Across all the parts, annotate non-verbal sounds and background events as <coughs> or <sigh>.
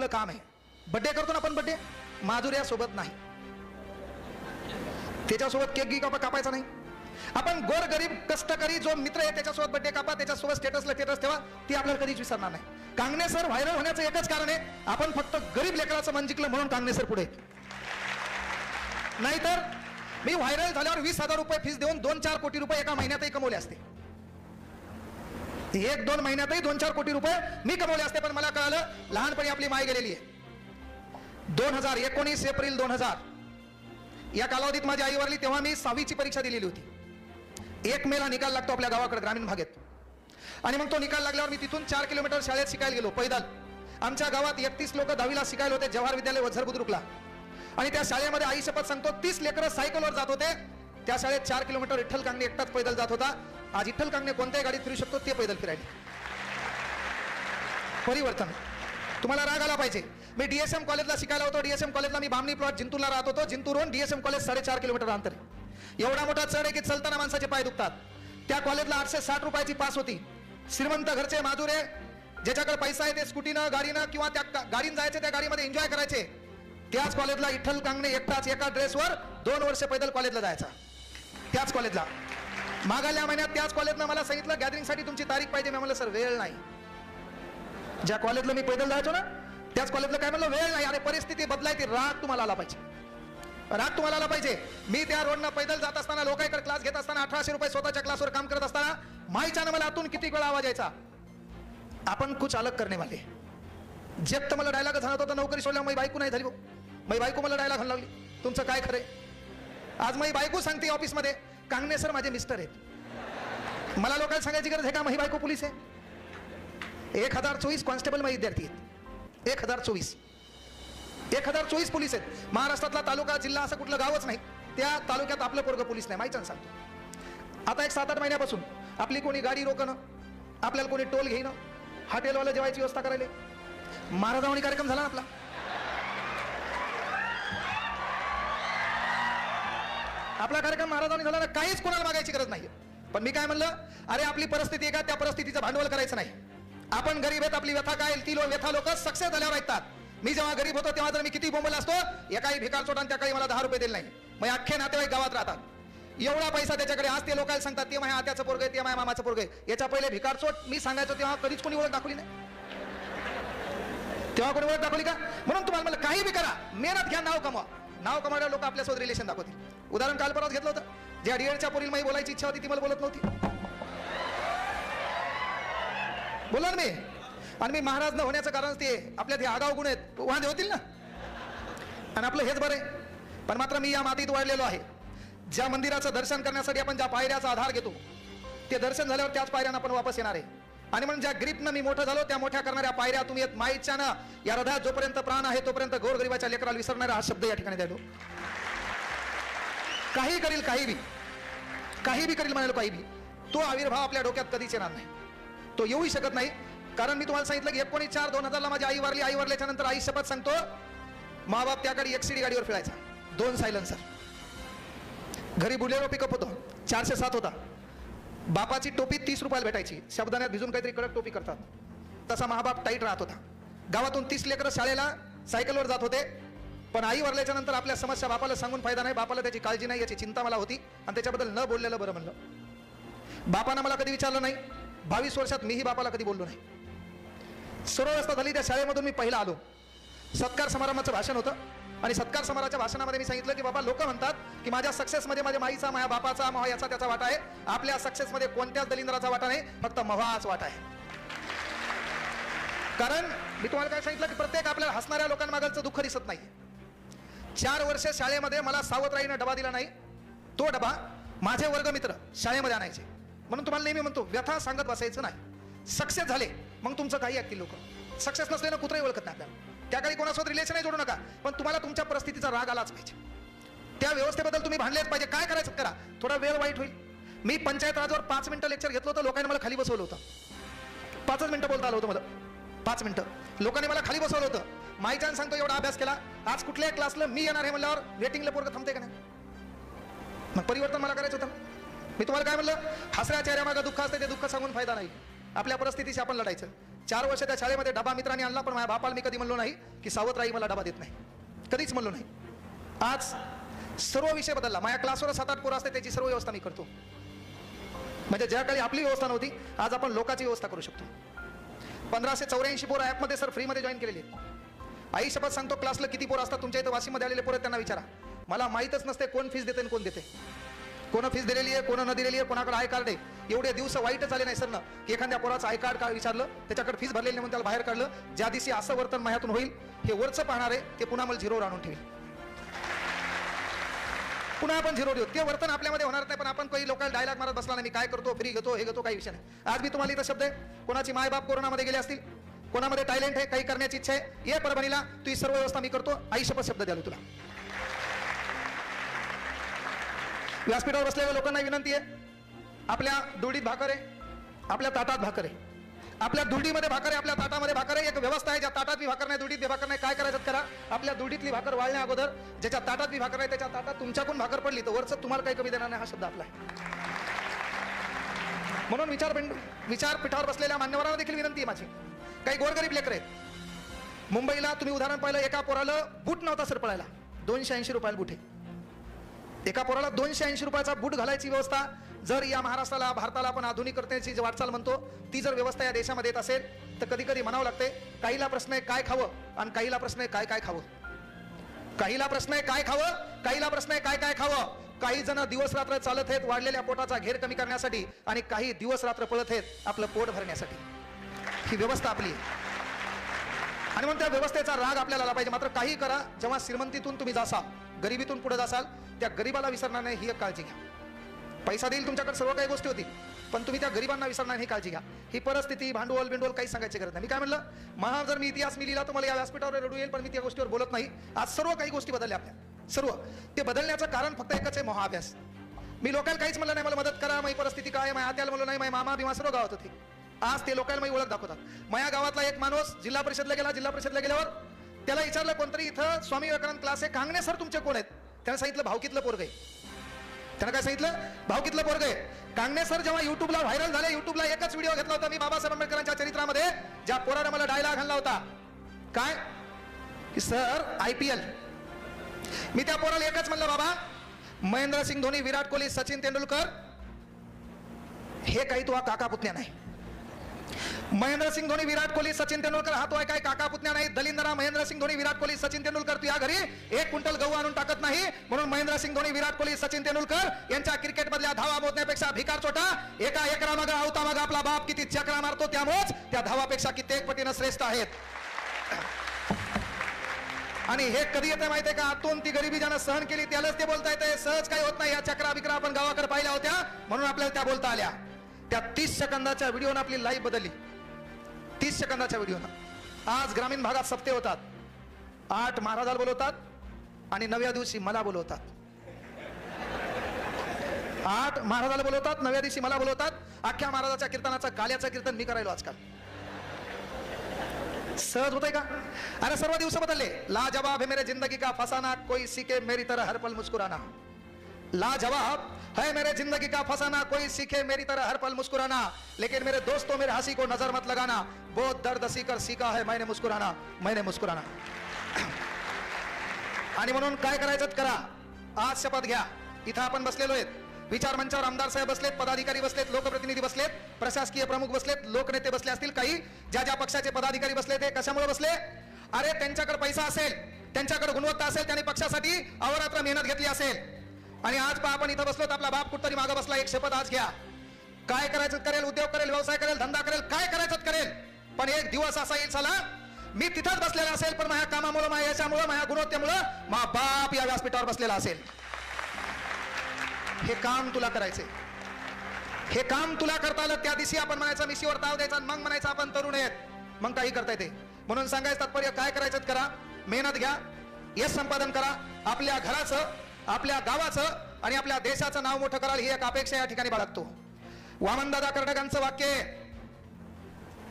आपलं काम आहे. बड्डे करतो ना आपण बड्डे माधुर्या सोबत नाही. त्याच्यासोबत केक गी कापा कापायचा नाही. आपण गोर गरीब कष्टकरी जो मित्र आहे त्याच्यासोबत बड्डे कापा त्याच्यासोबत स्टेटसला स्टेटस ठेवा ती आपल्याला कधीच विसरणार नाही. कांगणे सर व्हायरल होण्याचं एकच कारण आहे आपण फक्त गरीब लेकराचं मन जिंकलं म्हणून कांगणे सर पुढे नाहीतर मी व्हायरल झाल्यावर वीस हजार रुपये फीस देऊन दोन चार कोटी रुपये एका महिन्यातही कमवले असते. एक दोन महिन्यातही दोन चार कोटी रुपये मी कमवले असते पण मला कळालं लहानपणी आपली माय गेलेली आहे. दोन हजार एकोणीस एप्रिल दोन हजार. या कालावधीत माझी आई वारली तेव्हा मी सहावीची परीक्षा दिलेली होती. एक मेला निकाल लागतो आपल्या गावाकडे ग्रामीण भागात. आणि मग तो निकाल लागल्यावर मी तिथून चार किलोमीटर शाळेत शिकायला गेलो पैदल. आमच्या गावात एकतीस लोक दहावीला शिकायला होते जवाहर विद्यालय वझर बुद्रुकला. आणि त्या शाळेमध्ये आई शपथ सांगतो तीस लेकरं सायकलवर जात होते. त्या शाळेत चार किलोमीटर विठ्ठल कांगणे एकटाच पैदल जात होता. आज विठ्ठल कांगणे कोणत्याही गाडीत फिरू शकतो ते पैदल फिरायला. परिवर्तन. तुम्हाला राग आला पाहिजे. मी डीएसएम कॉलेजला शिकायला होतो डीएसएम कॉलेजला मी बामणी प्लॉट जिंतूरला राहत होतो. जिंतूरहून डीएसएम कॉलेज साडेचार किलोमीटर अंतर. एवढा मोठा चढ आहे की चलताना माणसाचे पाय दुखतात. त्या कॉलेजला आठशे साठ रुपयाची पास होती. श्रीमंत घरचे माधुरे ज्याच्याकडे पैसा आहे ते स्कूटीनं गाडीनं किंवा त्या गाडीनं जायचे त्या गाडीमध्ये एन्जॉय करायचे. त्याच कॉलेजला विठ्ठल कांगणे एकटाच एका ड्रेसवर दोन वर्ष पैदल कॉलेजला जायचा. त्याच कॉलेजला. मागाल्या महिन्यात त्याच कॉलेजनं मला सांगितलं गॅदरिंगसाठी तुमची तारीख पाहिजे. मी म्हणलं सर वेळ नाही. ज्या कॉलेजला मी पैदल जायचो ना त्याच कॉलेजला काय म्हणलं वेळ नाही. अरे परिस्थिती बदलायची राग तुम्हाला आला पाहिजे. राग तुम्हाला आला पाहिजे. मी त्या रोडनं पैदल जात असताना लोकांकडे क्लास घेत असताना अठराशे रुपये स्वतःच्या क्लासवर काम करत असताना माईच्यानं मला आतून किती वेळा आवाज यायचा? आपण कुछ अलग करणे वाले जेप तर मला डायलॉग झाला होता नोकरी सोडल्या मी बायको नाही झाली भाऊ. बायको मला डायलॉग घालून लागली. तुमचं काय खरंय? आज मी बायको सांगते ऑफिसमध्ये. कांगणे सर माझे मिस्टर आहेत. मला लोकांना सांगायची गरज आहे का? माझी बायको पोलीस आहे. एक हजार चोवीस कॉन्स्टेबल माझे विद्यार्थी आहेत. एक हजार चोवीस. एक हजार चोवीस पोलीस आहेत. महाराष्ट्रातला तालुका जिल्हा असं कुठलं गावच नाही. त्या तालुक्यात आपलं पोरग पोलीस नाही. माहिती सांगतो आता एक सात आठ महिन्यापासून आपली कोणी गाडी रोकणं आपल्याला कोणी टोल घेणं हॉटेलवाला जेवायची व्यवस्था करायला. महाराजावणी कार्यक्रम झाला ना आपला. आपला कार्यक्रम महाराजांनी झाला ना काहीच कोणाला मागायची गरज नाही पण मी काय म्हणलं अरे आपली परिस्थिती आहे का त्या परिस्थितीचं भांडवल करायचं नाही. आपण गरीब आहेत आपली व्यथा काय ती लोक व्यथा लोक सक्सेस झाल्यावर ऐकतात. मी जेव्हा गरीब होतो तेव्हा जर मी किती बोंबल असतो एकाही भिकार सोडा त्या काही मला दहा रुपये दिले नाही. मग अख्खे नातेवाईक गावात राहतात. एवढा पैसा त्याच्याकडे आज ते लोकांना सांगतात ते माझ्या आत्याचं पोरग आहे ते माझ्या मामाचं पोरग आहे. याच्या पहिले भिकार चोट मी सांगायचो तेव्हा कधीच कोणी ओळख दाखवली नाही. तेव्हा कोणी ओळख दाखवली का? म्हणून तुम्हाला मला काही बी करा. मेहनत घ्या नाव कमवा. नाव कमावणारे लोक आपल्यासोबत रिलेशन दाखवतील. उदाहरण काल परत घेतलं होतं. ज्या डीएडच्या पोरीला माई बोलायची इच्छा होती ती मला बोलत नव्हती. बोला ना मी. आणि मी महाराज न होण्याचं कारण ते आपल्या ते आगाव गुण आहेत. वांदे होतील ना? आणि आपलं हेच बरं आहे. पण मात्र मी या मातीत वाढलेलो आहे. ज्या मंदिराचं दर्शन करण्यासाठी आपण ज्या पायऱ्याचा आधार घेतो ते दर्शन झाल्यावर त्याच पायऱ्यांना आपण वापस येणार आहे. आणि म्हणून ज्या ग्रीपनं मी मोठं झालो त्या मोठ्या करणाऱ्या पायऱ्या तुम्ही येत माईच्या ना या हृदयात जोपर्यंत प्राण आहे तोपर्यंत गोरगरिबाच्या लेकराला विसरणारा हा शब्द या ठिकाणी द्यालो काही करील काही बी. काही बी करील म्हणाल काही बी. तो आविर्भाव आपल्या डोक्यात कधीच येणार नाही. तो येऊही शकत नाही. कारण मी तुम्हाला सांगितलं की एकोणीस चार दोन हजारला माझी आई वारली आई वारल्याच्या नंतर आई शपथ सांगतो मा बाप गाडी एक्सिडी गाडीवर फिरायचा. दोन सायलन्सर. घरी बुलेरो पिकअप होतो. चारशे सात होता. बापाची टोपी तीस रुपयाला भेटायची. शब्दाण्यात भिजून काहीतरी कडक टोपी करतात. तसा महाबाप टाईट राहत होता. गावातून तीस लेकरं शाळेला सायकलवर जात होते. पण आई वरल्याच्या नंतर आपल्या समस्या बापाला सांगून फायदा नाही बापाला त्याची काळजी नाही याची चिंता मला होती आणि त्याच्याबद्दल न बोललेलं बरं म्हणलं. बापानं मला कधी विचारलं नाही बावीस वर्षात मीही बापाला कधी बोललो नाही. सर्व व्यवस्था झाली त्या शाळेमधून मी पहिला आलो. सत्कार समारंभाचं भाषण होतं आणि सत्कार समाराच्या भाषणामध्ये मी सांगितलं की बाबा लोक म्हणतात की माझ्या सक्सेसमध्ये माझ्या माईचा माझ्या बापाचा महा याचा त्याचा वाटा आहे. आपल्या सक्सेसमध्ये कोणत्याच दलिंद्राचा वाटा नाही फक्त मवाच वाटा आहे. कारण मी तुम्हाला काय सांगितलं की प्रत्येक आपल्याला हसणाऱ्या लोकांमागचं दुःख दिसत नाही. चार वर्ष शाळेमध्ये मला सावधराईनं डबा दिला नाही. तो डबा माझे वर्गमित्र शाळेमध्ये आणायचे. म्हणून तुम्हाला नेहमी म्हणतो व्यथा सांगत बसायचं नाही. सक्सेस झाले मग तुमचं काही ऐकतील लोक. सक्सेस नसलेलं कुत्रही ओळखत नाही आपल्याला. त्या काळी कोणासोबत रिलेशनही जोडू नका पण तुम्हाला तुमच्या परिस्थितीचा राग आलाच पाहिजे. त्या व्यवस्थेबद्दल तुम्ही भांडलेच पाहिजे. काय करायचं? करा. थोडा वेळ वाईट होईल. मी पंचायत राजवर पाच मिनिटं लेक्चर घेतलं होतं लोकांनी मला खाली बसवलं होतं. पाचच मिनिटं बोलता आलं होतं मला. पाच मिनिटं. लोकांनी मला खाली बसवलं होतं. माईचान सांगतो एवढा अभ्यास केला. आज कुठल्याही क्लासला मी येणार आहे म्हणल्यावर वेटिंगला पोरग थांबते का नाही? मग परिवर्तन मला करायचं होतं मी तुम्हाला काय म्हणलं? हसऱ्या चेहऱ्यामागं दुःख असते ते दुःख सांगून फायदा नाही. आपल्या परिस्थितीशी आपण लढायचं. चार वर्ष त्या शाळेमध्ये डबा मित्रांनी आणला पण माझ्या बापाला मी कधी म्हणलो नाही की सावतराई मला डबा देत नाही. कधीच म्हणलो नाही. आज सर्व विषय बदलला. माझ्या क्लासवर सात आठ पोरं असते त्याची सर्व व्यवस्था मी करतो. म्हणजे ज्या काळी आपली व्यवस्था नव्हती आज आपण लोकांची व्यवस्था करू शकतो. पंधराशे चौऱ्याऐंशी पोरं ॲपमध्ये सर फ्रीमध्ये जॉईन केलेली आई शपथ सांगतो क्लासला किती पोरं असतात तुमच्या इथं वाशीमध्ये आलेले पोरं आहेत, त्यांना विचारा. मला माहीतच नसते कोण फीस देते आणि कोण देते. कोण फीस दिलेली आहे कोण न दिलेली आहे कोणाकडे आय कार्ड आहे. एवढे दिवस वाईटच आले नाही सर ना की एखाद्या पोराचं आय कार्ड काय विचारलं त्याच्याकडे फीस भरलेली नाही म्हणून त्याला बाहेर काढलं. ज्या दिवशी असं वर्तन माझ्यातून होईल हे वरचं पाहणार आहे ते पुन्हा मला झिरोवर आणून ठेवेल. पुन्हा आपण झिरो देऊ. ते वर्तन आपल्यामध्ये होणार नाही पण आपण काही लोकांना डायलॉग मारत बसला नाही मी काय करतो फ्री घेतो हे घेतो काही विषय नाही. आज मी तुम्हाला इथं शब्द आहे. कोणाची मायबाप कोरोनामध्ये गेले असतील? कोणामध्ये टॅलेंट आहे काही करण्याची इच्छा आहे? ये परभणीला. तू ही सर्व व्यवस्था मी करतो. आई शपथ शब्द द्यालो तुला. व्यासपीठावर बसलेल्या लोकांना विनंती आहे. आपल्या दुडीत भाकर आहे. आपल्या ताटात भाकर आहे. आपल्या दुडीमध्ये भाकर आहे आपल्या ताटामध्ये भाकर आहे. एक व्यवस्था आहे ज्या ताटात भाकर नाही दुडीत भाकर नाही. काय करायचं करा आपल्या दुडीतली भाकर वाळण्या अगोदर ज्याच्या ताटात बी भाकर आहे त्याच्या ताटात तुमच्याकडून भाकर पडली तर वरचं तुम्हाला काही कमी देणार नाही हा शब्द आपला आहे. म्हणून विचार विचारपीठावर बसलेल्या मान्यवरांना देखील विनंती आहे माझी. काही गोरगरीब लेकर आहेत. मुंबईला तुम्ही उदाहरण पाहिलं एका पोराला बूट नव्हता सर पळायला. दोनशे ऐंशी रुपयाला बूट आहे. एका पोराला दोनशे ऐंशी रुपयाचा बूट घालायची व्यवस्था जर या महाराष्ट्राला भारताला आपण आधुनिक करण्याची जी वाटचाल म्हणतो ती जर व्यवस्था या देशामध्ये येत असेल तर कधी कधी म्हणावं लागते काहीला प्रश्न आहे काय खावं? आणि काहीला प्रश्न आहे काय काय खावं? काहीला प्रश्न आहे काय खावं? काहीला प्रश्न आहे काय काय खावं? काही जण दिवस रात्र चालत आहेत वाढलेल्या पोटाचा घेर कमी करण्यासाठी आणि काही दिवस रात्र पळत आहेत आपलं पोट भरण्यासाठी. ही व्यवस्था आपली. आणि म्हणून त्या व्यवस्थेचा राग आपल्याला आला पाहिजे. मात्र काही करा जेव्हा श्रीमंतीतून तुम्ही जासाल गरिबीतून पुढे जासाल त्या गरीबाला विसरणार नाही ही एक काळजी घ्या. पैसा देईल तुमच्याकडे सर्व काही गोष्टी होतील पण तुम्ही त्या गरिबांना विसरणार नाही ही काळजी घ्या. ही परिस्थिती भांडवल बिंडवल काही सांगायची गरज नाही. मी काय म्हणलं? महा जर मी इतिहास मी लिहिला तर मला या व्यासपीठावर रडू येईल पण मी त्या गोष्टीवर बोलत नाही. आज सर्व काही गोष्टी बदलल्या आपल्या. सर्व. ते बदलण्याचं कारण फक्त एकच आहे महाअभ्यास. मी लोकांना काहीच म्हणलं नाही मला मदत करा माझी परिस्थिती काय माझ्या हात्याला म्हणलं नाही माझ्या मामा बिमा सर्व गावात होती. आज ते लोकांना मी ओळख दाखवतात. माझ्या गावातला एक माणूस जिल्हा परिषदला गेला जिल्हा परिषदला गेल्यावर त्याला विचारलं कोणतरी इथं स्वामी विवेकानंद क्लास आहे कांगणे सर तुमचे कोण आहेत? त्यानं सांगितलं भावकीतलं पोरग आहे. त्यानं काय सांगितलं? भावकीतलं पोरग आहे. कांगणे सर जेव्हा युट्यूबला व्हायरल झाले युट्यूबला एकच व्हिडिओ घेतला होता मी बाबासाहेब आंबेडकरांच्या चरित्रामध्ये ज्या पोरानं मला डायलॉग घालला होता. काय? की सर आय पी एल मी त्या पोराला एकच म्हणलं बाबा महेंद्रसिंग धोनी विराट कोहली सचिन तेंडुलकर हे काही तुला काका पुतण्या नाही. महेंद्रसिंग धोनी विराट कोहली सचिन तेंडुलकर हा तो काय काका पुतण्या नाही दलिंदरा महेंद्रसिंग धोनी विराट कोहली सचिन तेंडुलकर तू या घरी एक क्विंटल गहू आणून टाकत नाही. म्हणून महेंद्रसिंग धोनी विराट कोहली सचिन तेंडुलकर यांच्या क्रिकेट मधल्या धावा मोजण्यापेक्षा भिकार छोटा. एका एकरा मागा आवता मागा आपला बाप किती चक्रा मारतो त्यामुळेच त्या धावापेक्षा कित्येक पटीनं श्रेष्ठ आहेत. आणि हे कधी येते माहितीये का? आतून ती गरिबी ज्यानं सहन केली त्यालाच ते बोलता येते सहज काही होत नाही या चक्रा बिक्रा आपण गावाकडे पाहिल्या होत्या. म्हणून आपल्याला त्या बोलता आल्या. त्या तीस सेकंदाच्या व्हिडिओनं आपली लाईफ बदलली. तीस सेकंदाच्या व्हिडिओनं. आज ग्रामीण भागात सप्ते होतात. आठ महाराजाला बोलवतात आणि नव्या दिवशी मला बोलवतात. आठ महाराजाला बोलवतात नव्या दिवशी मला बोलवतात. अख्ख्या महाराजाच्या कीर्तनाचा काल्याचं कीर्तन मी करायलो आजकाल. सहज होतंय का? अरे सर्व दिवस बदलले. लाजवाब है मेरे जिंदगी का फसाना कोई सीखे मेरी तरह हर पल मुस्कुराना. लाजवाब। है मेरे जिंदगी का फसाना कोई सीखे मेरी तरह हर पल मुस्कुराना। लेकिन मेरे दोस्तों मेरे हंसी को नजर मत लगाना। बहुत दर्द सीकर सीखा है मैंने मुस्कुराना मैंने मुस्कुराना। आणि म्हणून काय करायचं करा. आज शपथ घ्या. इथं आपण बसलेलो आहेत. विचार मंचावर आमदार साहेब बसलेत पदाधिकारी बसलेत लोकप्रतिनिधी बसलेत प्रशासकीय प्रमुख बसलेत लोकनेते बसले असतील काही. ज्या ज्या पक्षाचे पदाधिकारी बसले ते कशामुळे बसले? अरे त्यांच्याकडे पैसा असेल त्यांच्याकडे गुणवत्ता असेल त्यांनी पक्षासाठी अवरात्र मेहनत घेतली असेल. आणि आज पहा आपण इथं बसलो आपला बाप कुठतरी मागं बसला एक शपथ आज घ्या. काय करायचं करेल? उद्योग करेल व्यवसाय करेल धंदा करेल काय करायचं करेल? पण एक दिवस असा येईल चला मी तिथंच बसलेला असेल पण माझ्या कामामुळे माझ्या याच्यामुळं माझ्या गुणवत्तेमुळं मा बाप या व्यासपीठावर बसलेला असेल. हे काम तुला करायचे हे काम तुला करता आलं त्या दिवशी आपण म्हणायचं मिशीवर ताव द्यायचा आणि मग म्हणायचं आपण तरुण आहेत. मग काही करता येते. म्हणून सांगायचं तात्पर्य काय करायचं करा मेहनत घ्या यश संपादन करा आपल्या घराचं आपल्या गावाचं आणि आपल्या देशाचं नाव मोठं कराल ही एक अपेक्षा या ठिकाणी बाळगतो. वामनदादा कर्डकांचं वाक्य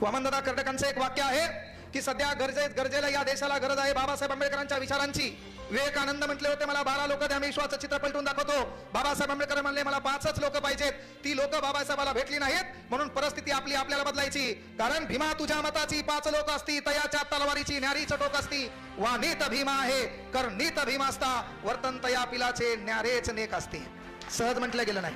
वामनदादा कर्डकांचं एक वाक्य आहे की सध्या गरजेत गरजेला या देशाला गरज आहे बाबासाहेब आंबेडकरांच्या विचारांची. विवेकानंद म्हटले होते मला बारा लोक द्या मी विश्वाचं चित्र पलटून दाखवतो. बाबासाहेब आंबेडकर म्हणले मला पाचच लोक पाहिजेत. ती लोक बाबासाहेबाला भेटली नाहीत म्हणून परिस्थिती आपली आपल्याला बदलायची. कारण भीमा तुझ्या मताची पाच लोक असती तयाच्या तलवारीची न्यारी चटोक असती. वा नीत भीमा आहे कर नीत भीमा असता वर्तन तया पिलाचे न्यारेच नेक असते. सहज म्हटलं गेलं नाही.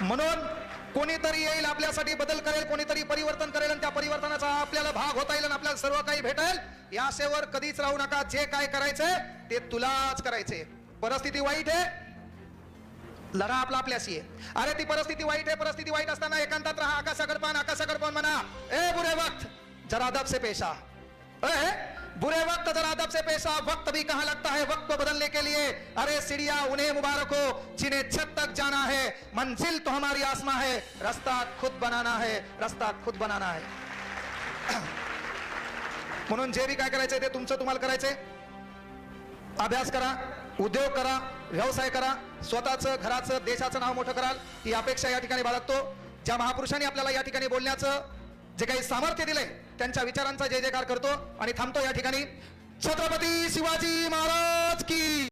म्हणून कोणीतरी येईल आपल्यासाठी बदल करेल कोणीतरी परिवर्तन करेल आणि त्या परिवर्तनाचा आपल्याला भाग होता येईल आणि आपल्याला सर्व काही भेटेल. या सेवर कधीच राहू नका. जे काय करायचंय ते तुलाच करायचंय. परिस्थिती वाईट आहे. लढा आपला आपल्याशी आहे. अरे ती परिस्थिती वाईट आहे. परिस्थिती वाईट असताना एकांतात राहा. आकाशाकडे पान आकाशाकडे पान म्हणा ए बुरे वक्त जरा अदब से पेशा. ए बुरे वक्त जरा अदब से पेशा वक्त भी कहां लगता है? वक्त को बदलने के लिए अरे सीढ़िया उन्हें मुबारक हो जिन्हें छत तक जाना है। मंजिल तो हमारी आसमा है। रास्ता खुद बनाना है। रास्ता खुद बनाना है। <coughs> म्हणून जे बी काय करायचंय ते तुमचं तुम्हाला करायचंय? अभ्यास करा उद्योग करा व्यवसाय करा स्वतःचं घराचं देशाचं नाव मोठं कराल ही अपेक्षा या ठिकाणी बाळगतो. ज्या महापुरुषांनी आपल्याला या ठिकाणी बोलण्याचं जे काही सामर्थ्य दिलंय त्यांच्या विचारांचा जय जयकार करतो आणि थांबतो या ठिकाणी. छत्रपती शिवाजी महाराज की